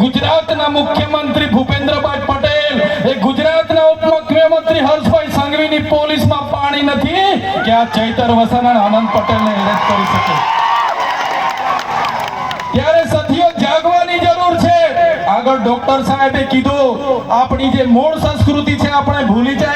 ગુજરાતના મુખ્યમંત્રી ભૂપેન્દ્રભાઈ પટેલ, એ ગુજરાતના ઉપમુખ્યમંત્રી હર્ષભાઈ સંઘવીની પોલીસમાં પાણી નથી કે આ ચૈતર વસાના આનંદ પટેલને એરેસ્ટ કરી શકે. ત્યારે સાથીઓ જાગવાની જરૂર છે. આગળ ડોક્ટર સાહેબે કીધું, આપણી જે મૂળ સંસ્કૃતિ છે, આપણે ભૂલી ચાલ્યા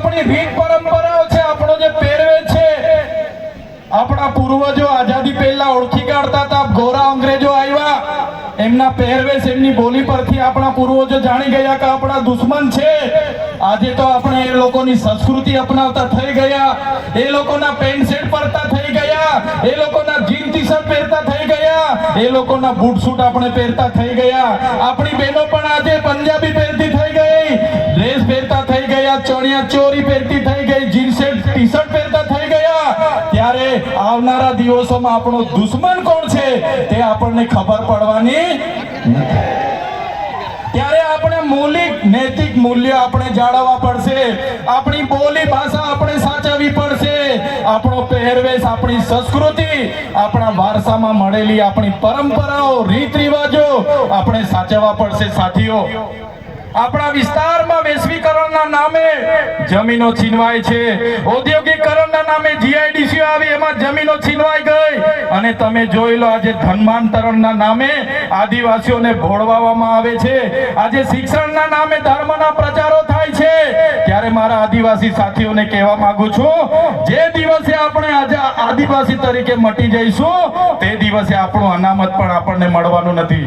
આપણી રીત પરંપરાઓ છે, આપણો જે પહેરવે છે, આપણા પૂર્વજો આઝાદી પહેલા ઓળખી કાઢતા હતા ગોરા અંગ્રેજો આવ્યા, એમના પહેરવેશ, એમની બોલી પરથી આપણા પૂર્વજો જાણી ગયા કે આપણા દુશ્મન છે. આજે તો આપણે એ લોકોની સંસ્કૃતિ અપનાવતા થઈ ગયા, એ લોકોના પેન્ટ શર્ટ પહેરતા થઈ ગયા, એ લોકોના જીન ટી શર્ટ પહેરતા થઈ ગયા, એ લોકોના બૂટ સૂટ આપણે પહેરતા થઈ ગયા. આપણી બહેનો પણ આજે આવનારા દિવસોમાં આપણો દુશ્મન કોણ છે તે આપણને ખબર પડવાની ત્યારે આપણે મૌલિક, નૈતિક મૂલ્ય આપણે જાળવવા પડશે. આપણી બોલી ભાષા આપણે સાચવવી પડશે. આપણો પહેરવેશ, આપણી સંસ્કૃતિ, આપણા વારસામાં મળેલી આપણી પરંપરાઓ રીત રિવાજો આપણે સાચવવા પડશે, સાથીઓ. આપણા વિસ્તારમાં વૈશ્વિકરણના નામે જમીનો છીનવાય છે. ઔદ્યોગિકરણના નામે જીઆઈડીસી આવી, એમાં જમીનો છીનવાઈ ગઈ. અને તમે જોઈ લો આજે ધર્માંતરણના નામે આદિવાસીઓને ભોળવામાં આવે છે. આજે શિક્ષણના નામે ધર્મના પ્રચારો થાય છે. ત્યારે મારા આદિવાસી સાથીઓને કહેવા માંગુ છું, જે દિવસે આપણે આજે આદિવાસી તરીકે મટી જઈશું, તે દિવસે આપણું અનામત પણ આપણને મળવાનું નથી.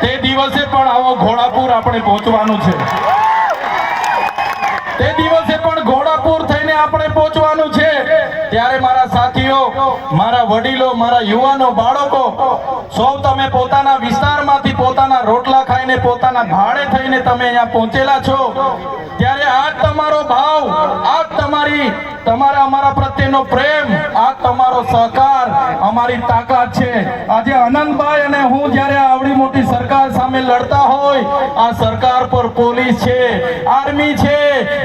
તે દિવસે પણ આવો ઘોડાપુર આપણે પહોંચવાનું છે. તે દિવસે પણ ઘોડાપુર થઈને આપણે પહોંચવાનું છે. ત્યારે મારા સાથીઓ, મારા વડીલો, મારા યુવાનો, બાળકો સૌ તમે પોતાના વિસ્તારમાંથી પોતાના રોટલા ખાઈને પોતાના ભાડે થઈને તમે અહીંયા પહોંચેલા છો. ત્યારે આ તમારો ભાવ આ તમારી, તમારા, અમારા પ્રત્યેનો પ્રેમ આ તમારો સહકાર, અમારી તાકાત છે. આજે આનંદભાઈ અને હું જ્યારે આવડી મોટી સરકાર સામે લડતા હોય, આ સરકાર પર પોલીસ છે, આર્મી છે,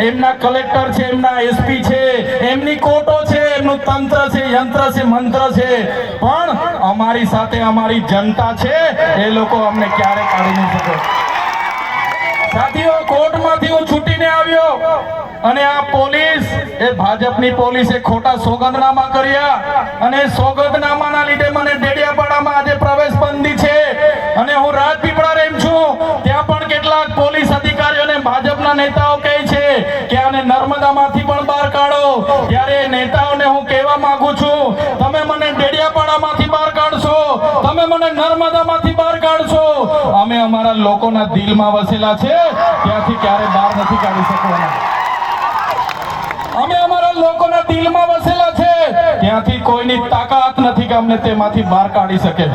એમના કલેક્ટર છે, એમના એસપી છે, એમની કોર્ટો છે એમનું તંત્ર છે, યંત્ર છે, મંત્ર છે. પણ અમારી સાથે અમારી જનતા છે, એ લોકો અમને ક્યારે કાઢી નહીં શકે. સાથીઓ, કોર્ટમાંથી હું છૂટીને આવ્યો અને આ પોલીસ, એ ભાજપની પોલીસે ખોટા સોગંદનામા કર્યા અને સોગંદનામાના લીધે મને ડેડિયાપાડામાં આજે પ્રવેશ બંધી છે. અને હું રાજપીપળા રેમ છું. ત્યાં પણ કેટલાક પોલીસ અધિકારીઓને ભાજપના નેતાઓ કહે છે કે આને નર્મદામાંથી ત્યારે નેતાઓને હું કહેવા માંગુ છું, તમે મને ડેડિયાપાડામાંથી બહાર કાઢશો, તમે મને નર્મદામાંથી બહાર કાઢશો. અમે અમારા લોકોના દિલમાં વસેલા છે, ત્યાંથી ક્યારે બહાર નથી કાઢી શકવાના. અમે અમારા લોકોના દિલમાં વસેલા છે, ત્યાંથી કોઈની તાકાત નથી કે અમને તેમાંથી બહાર કાઢી શકે.